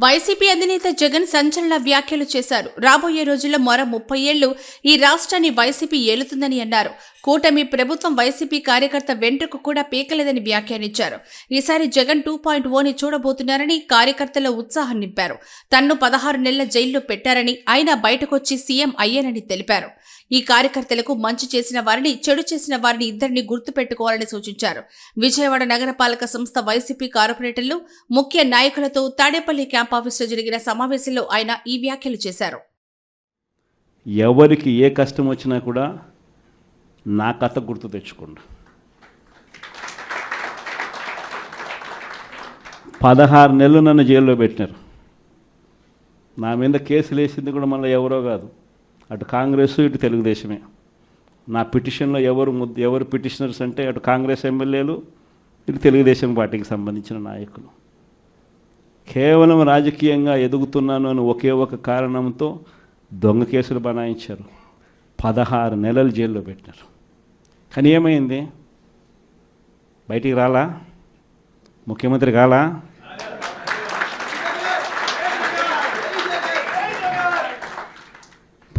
YCP అధినేత జగన్ సంచలన వ్యాఖ్యలు చేశారు. రాబోయే రోజుల్లో మరో ముప్పై ఏళ్ళు ఈ రాష్ట్రాన్ని వైసీపీ ఏలుతుందని అన్నారు. కూటమి ప్రభుత్వం వైసీపీ కార్యకర్త వెంట్రుకు కూడా పీకలేదని వ్యాఖ్యానించారు. ఈసారి జగన్ టూ పాయింట్ ఓని చూడబోతున్నారని కార్యకర్తల ఉత్సాహం నింపారు. తన్ను పదహారు నెలల జైల్లో పెట్టారని అయినా బయటకొచ్చి సీఎం అయ్యానని తెలిపారు. ఈ కార్యకర్తలకు మంచి చేసిన వారిని చెడు చేసిన వారిని ఇద్దరిని గుర్తుపెట్టుకోవాలని సూచించారు. విజయవాడ నగరపాలక సంస్థ వైసీపీ కార్పొరేటర్లు ముఖ్య నాయకులతో తాడేపల్లి క్యాంప్ ఆఫీసులో జరిగిన సమావేశంలో ఆయన ఈ వ్యాఖ్యలు చేశారు. ఎవరికి ఏ కష్టం వచ్చినా కూడా నా కథ గుర్తు తెచ్చుకోండి. పదహారు నెలలు నన్ను జైల్లో పెట్టినారు. నా మీద కేసులు వేసింది కూడా మళ్ళీ ఎవరో కాదు. అటు కాంగ్రెస్ ఇటు తెలుగుదేశమే. నా పిటిషన్లో ఎవరు ముద్ద ఎవరు పిటిషనర్స్ అంటే అటు కాంగ్రెస్ ఎమ్మెల్యేలు ఇటు తెలుగుదేశం పార్టీకి సంబంధించిన నాయకులు. కేవలం రాజకీయంగా ఎదుగుతున్నాను అని ఒకే ఒక కారణంతో దొంగ కేసులు బనాయించారు. పదహారు నెలలు జైల్లో పెట్టారు కానీ ఏమైంది? బయటికి రాలా? ముఖ్యమంత్రి కాలా?